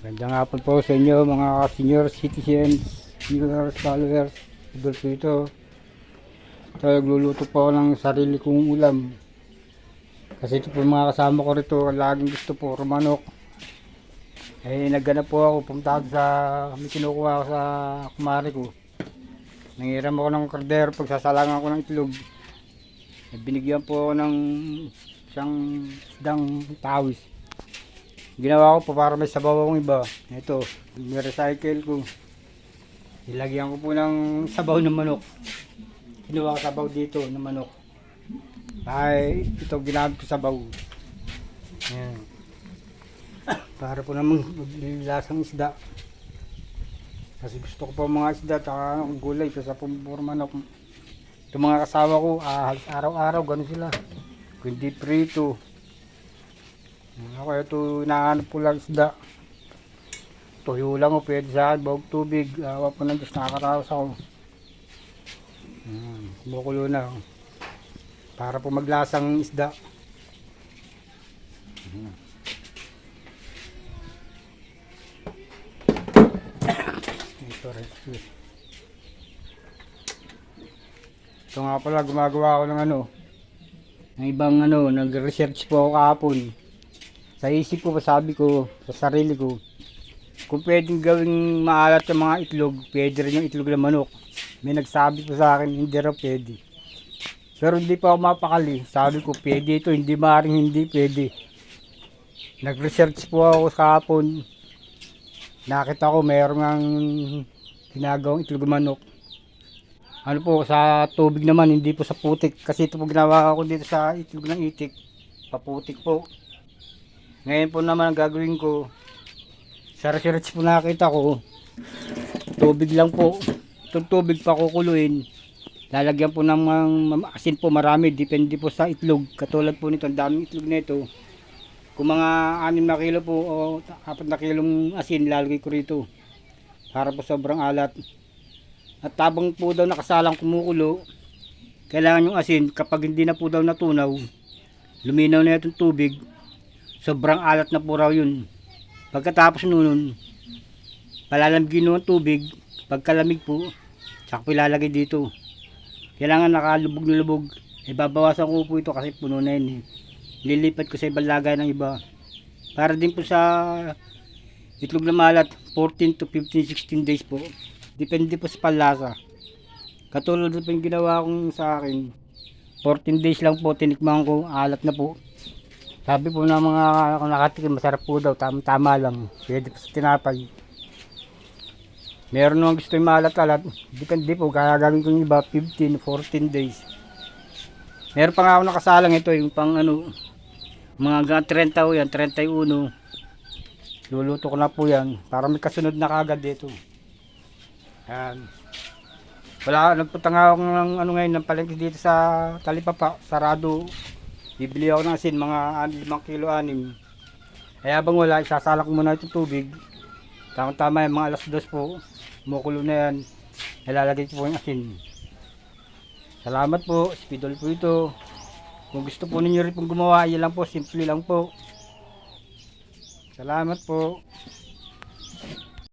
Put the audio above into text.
Magandang hapon po sa inyo mga senior citizens, viewers, followers. Idol po ito. Ito, nagluluto po ng sarili kong ulam. Kasi ito po mga kasama ko rito, laging gusto po, rumanok. Eh, nagganap po ako, pumunta sa, may kinukuha ako sa kumari ko. Nangiram ako ng kardero, pagsasalangan ko ng itlog. Eh, binigyan po ako ng isang isdang tawis. Ginawa ko po para may sabaw akong iba. Ito, recycle ko. Nilagyan ko po ng sabaw ng manok. Kinuha ko sabaw dito ng manok. Ay, ito ginamit ko sabaw. Ayan. Para po namang lasang isda. Kasi gusto ko po mga isda at gulay sa puro manok. Ito mga kasama ko, ah, araw-araw, ganun sila. Kung hindi prito. Ako ito inaanap po lang isda. Tuyo lang o pwede sa bawag tubig. Awa po ng Diyos, nakakaraos ako. Ayan, bukulo na. Para po maglasang isda. Ito rin. Ito nga pala, gumagawa ako ng ano, ng ibang ano, nag-research po ako kahapon sa isip ko, sabi ko, sa sarili ko, kung pwedeng gawing maalat yung mga itlog, pwede rin yung itlog ng manok. May nagsabi po sa akin, hindi raw pwede. Pero hindi pa ako mapakali. Sabi ko, pwede ito, hindi maaaring hindi pwede. Nag-research po ako sa hapon. Nakita ko, mayroong ang ginagawang itlog ng manok. Ano po, sa tubig naman, hindi po sa putik. Kasi ito po ginawa ko dito sa itlog ng itik. Paputik po. Ngayon po naman ang gagawin ko, sa research po nakita ko, tubig lang po. Itong tubig pa kukuluin. Lalagyan po ng asin po marami, depende po sa itlog. Katulad po nito, ang daming itlog nito. Kung mga 6 na kilo po o 4 na kilong asin, lalagay ko rito. Para po sobrang alat. At tabang po daw nakasalang kumukulo, kailangan yung asin kapag hindi na po daw natunaw, luminaw na itong tubig, sobrang alat na po raw yun. Pagkatapos nun, palalamigin nyo ang tubig, pagkalamig po, saka po ilalagay dito. Kailangan nakalubog na lubog. E ko po ito kasi puno na yun. Eh. Lilipat ko sa ibang lagay ng iba. Para din po sa itlog na malat, 14 to 15, 16 days po. Depende po sa palasa. Katulad po yung ginawa kong sa akin, 14 days lang po, tinikman ko, alat na po. Sabi po ng mga nakatikim, masarap po daw, tama, tama lang. Pwede po sa tinapay. Meron naman gusto yung maalat-alat. Depende po, kaya gagawin ko yung iba, 15, 14 days. Meron pa nga ako nakasalang ito, yung pang ano, mga 30 o yan, 31. Luluto ko na po yan, para may kasunod na kagad dito. Yan. Wala, nagpunta nga ako ng ano ngayon, ng palengke dito sa Talipapa, sarado. Bibili ako ng asin, mga 5 kilo anim. Kaya bang wala, isasalak muna itong tubig. Tamang tama yung mga alas dos po. Mukulo na yan. Ilalagay ko po yung asin. Salamat po, spidol po ito. Kung gusto po ninyo rin pong gumawa, yan lang po, simple lang po. Salamat po.